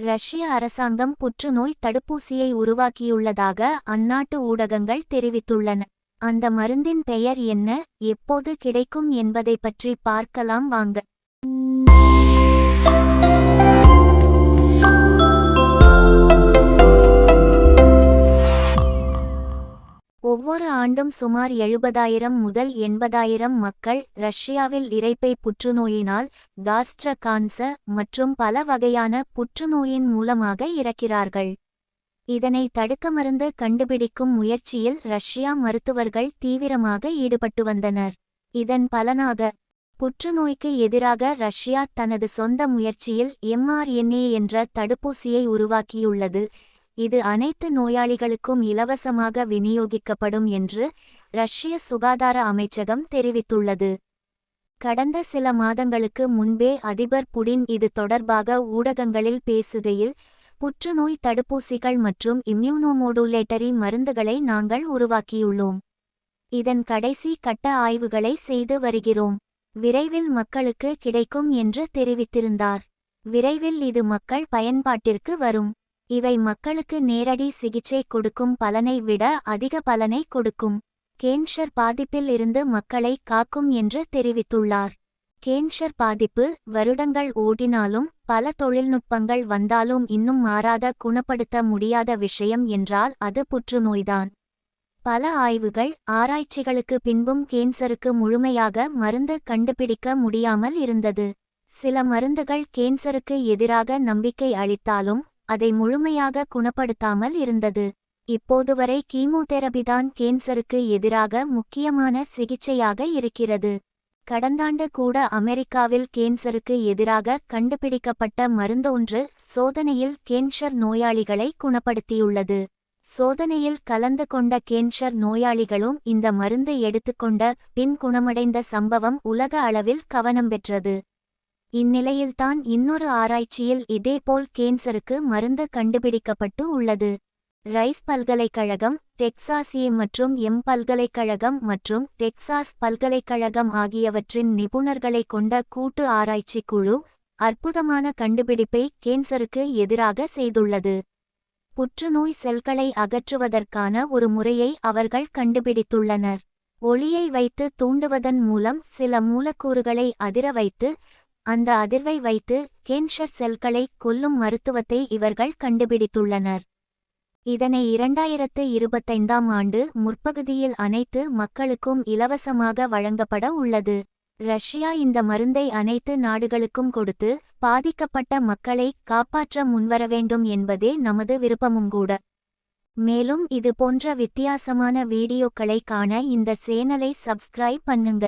ரஷ்ய அரசாங்கம் புற்றுநோய் தடுப்பூசியை உருவாக்கியுள்ளதாக அந்நாட்டு ஊடகங்கள் தெரிவித்துள்ளன. அந்த மருந்தின் பெயர் என்ன எப்போது கிடைக்கும் என்பதை பற்றி பார்க்கலாம் வாங்க. ஆண்டும் சுமார் எழுபதாயிரம் முதல் எண்பதாயிரம் மக்கள் ரஷ்யாவில் இறைப்பை புற்றுநோயினால் காஸ்ட்ர கான்சர் மற்றும் பல வகையான புற்றுநோயின் மூலமாக இறக்கிறார்கள். இதனை தடுக்க மருந்து கண்டுபிடிக்கும் முயற்சியில் ரஷ்யா மருத்துவர்கள் தீவிரமாக ஈடுபட்டு வந்தனர். இதன் பலனாக புற்றுநோய்க்கு எதிராக ரஷ்யா தனது சொந்த முயற்சியில் எம்ஆர்என்ஏ என்ற தடுப்பூசியை உருவாக்கியுள்ளது. இது அனைத்து நோயாளிகளுக்கும் இலவசமாக விநியோகிக்கப்படும் என்று ரஷ்ய சுகாதார அமைச்சகம் தெரிவித்துள்ளது. கடந்த சில மாதங்களுக்கு முன்பே அதிபர் புடின் இது தொடர்பாக ஊடகங்களில் பேசுகையில் புற்றுநோய் தடுப்பூசிகள் மற்றும் இம்யூனோமோடுலேட்டரி மருந்துகளை நாங்கள் உருவாக்கியுள்ளோம். இதன் கடைசி கட்ட ஆய்வுகளை செய்து வருகிறோம். விரைவில் மக்களுக்கு கிடைக்கும் என்று தெரிவித்திருந்தார். விரைவில் இது மக்கள் பயன்பாட்டிற்கு வரும். இவை மக்களுக்கு நேரடி சிகிச்சை கொடுக்கும் பலனை விட அதிக பலனை கொடுக்கும். கேன்சர் பாதிப்பில் இருந்து மக்களை காக்கும் என்று தெரிவித்துள்ளார். கேன்சர் பாதிப்பு வருடங்கள் ஓடினாலும் பல தொழில்நுட்பங்கள் வந்தாலும் இன்னும் மாறாத குணப்படுத்த முடியாத விஷயம் என்றால் அது புற்றுநோய்தான். பல ஆய்வுகள் ஆராய்ச்சிகளுக்கு பின்பும் கேன்சருக்கு முழுமையாக மருந்து கண்டுபிடிக்க முடியாமல் இருந்தது. சில மருந்துகள் கேன்சருக்கு எதிராக நம்பிக்கை அளித்தாலும் அதை முழுமையாக குணப்படுத்தாமல் இருந்தது. இப்போது வரை கீமோதெரபிதான் கேன்சருக்கு எதிராக முக்கியமான சிகிச்சையாக இருக்கிறது. கடந்தாண்டு கூட அமெரிக்காவில் கேன்சருக்கு எதிராக கண்டுபிடிக்கப்பட்ட மருந்தொன்று சோதனையில் கேன்சர் நோயாளிகளை குணப்படுத்தியுள்ளது. சோதனையில் கலந்து கொண்ட கேன்சர் நோயாளிகளும் இந்த மருந்து எடுத்துக்கொண்ட பின் குணமடைந்த சம்பவம் உலக அளவில் கவனம் பெற்றது. இந்நிலையில்தான் இன்னொரு ஆராய்ச்சியில் இதேபோல் கேன்சருக்கு மருந்து கண்டுபிடிக்கப்பட்டு உள்ளது. ரைஸ் பல்கலைக்கழகம் டெக்சாஸ் ஏ மற்றும் எம் பல்கலைக்கழகம் மற்றும் டெக்சாஸ் பல்கலைக்கழகம் ஆகியவற்றின் நிபுணர்களை கொண்ட கூட்டு ஆராய்ச்சி குழு அற்புதமான கண்டுபிடிப்பை கேன்சருக்கு எதிராக செய்துள்ளது. புற்றுநோய் செல்களை அகற்றுவதற்கான ஒரு முறையை அவர்கள் கண்டுபிடித்துள்ளனர். ஒளியை வைத்து தூண்டுவதன் மூலம் சில மூலக்கூறுகளை அதிர வைத்து அந்த அதிர்வை வைத்து கேன்சர் செல்களை கொல்லும் மருத்துவத்தை இவர்கள் கண்டுபிடித்துள்ளனர். இதனை இரண்டாயிரத்து இருபத்தைந்தாம் ஆண்டு முற்பகுதியில் அனைத்து மக்களுக்கும் இலவசமாக வழங்கப்பட உள்ளது. ரஷ்யா இந்த மருந்தை அனைத்து நாடுகளுக்கும் கொடுத்து பாதிக்கப்பட்ட மக்களை காப்பாற்ற முன்வர வேண்டும் என்பதே நமது விருப்பமும் கூட. மேலும் இது போன்ற வித்தியாசமான வீடியோக்களை காண இந்த சேனலை சப்ஸ்கிரைப் பண்ணுங்க.